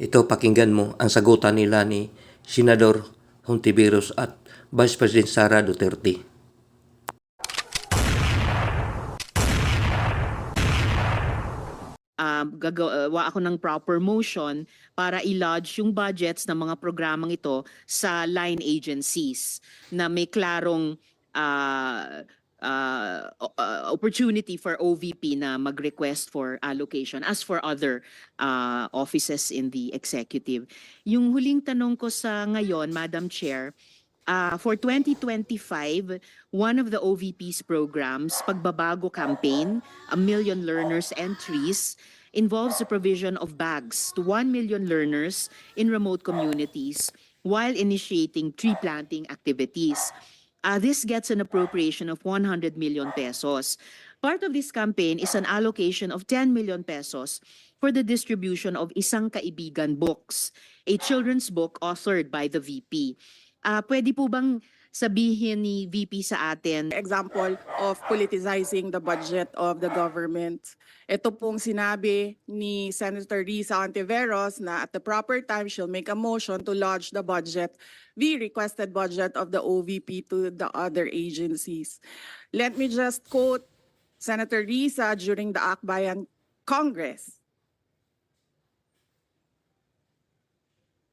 Ito pakinggan mo ang sagutan nila ni Senador Hontiveros at Vice President Sara Duterte. um, gagawa ako ng proper motion para i-lodge yung budgets ng mga programang ito sa line agencies na may klarong uh, uh, uh, opportunity for OVP na mag-request for allocation as for other uh, offices in the executive. Yung huling tanong ko sa ngayon, Madam Chair, uh, for 2025, one of the OVP's programs, Pagbabago Campaign, A Million Learners Entries, involves the provision of bags to 1 million learners in remote communities while initiating tree planting activities. Uh, this gets an appropriation of 100 million pesos. Part of this campaign is an allocation of 10 million pesos for the distribution of Isang Kaibigan books, a children's book authored by the VP. Ah, pwede po bang sabihin ni VP sa atin example of politicizing the budget of the government. Ito pong sinabi ni Senator Risa Ontiveros na at the proper time she'll make a motion to lodge the budget, the requested budget of the OVP to the other agencies. Let me just quote Senator Risa during the Akbayan Congress.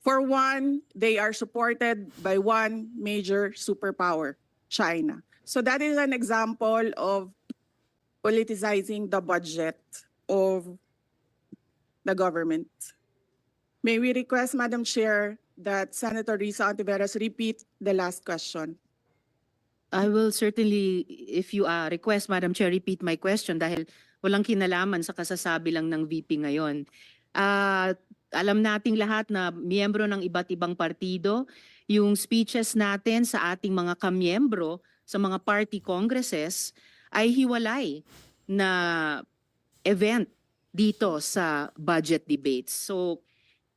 For one, they are supported by one major superpower, China. So that is an example of politicizing the budget of the government. May we request, Madam Chair, that Senator Risa Ontiveros repeat the last question? I will certainly, if you uh, request, Madam Chair, repeat my question dahil walang kinalaman sa kasasabi lang ng VP ngayon. Ah, alam nating lahat na miyembro ng iba't ibang partido, yung speeches natin sa ating mga kamiyembro sa mga party congresses ay hiwalay na event dito sa budget debates. So,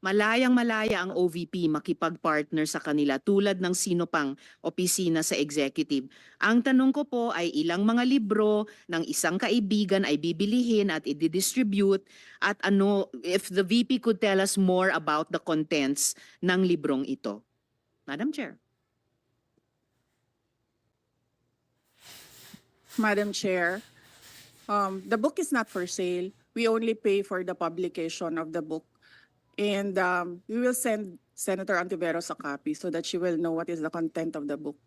malayang malaya ang OVP makipag-partner sa kanila tulad ng sino pang opisina sa executive. Ang tanong ko po ay ilang mga libro ng isang kaibigan ay bibilihin at i-distribute at ano if the VP could tell us more about the contents ng librong ito. Madam Chair. Madam Chair, um, the book is not for sale. We only pay for the publication of the book. And um, we will send Senator Antiveros a copy so that she will know what is the content of the book.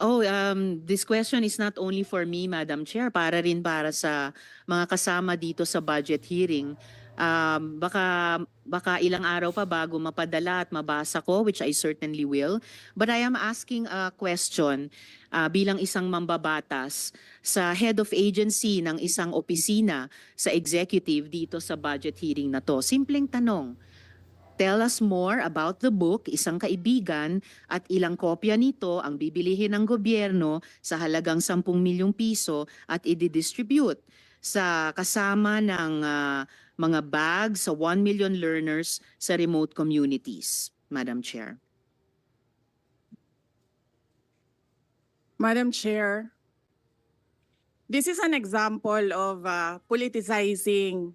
Oh, um, this question is not only for me, Madam Chair, para rin para sa mga kasama dito sa budget hearing. Um, baka, baka ilang araw pa bago mapadala at mabasa ko, which I certainly will. But I am asking a question uh, bilang isang mambabatas sa head of agency ng isang opisina sa executive dito sa budget hearing na to. Simpleng tanong. Tell us more about the book, Isang Kaibigan, at ilang kopya nito ang bibilihin ng gobyerno sa halagang 10 milyong piso at i-distribute sa kasama ng ah, mga bags sa 1 million learners sa remote communities. Madam Chair. Madam Chair, this is an example of uh, politicizing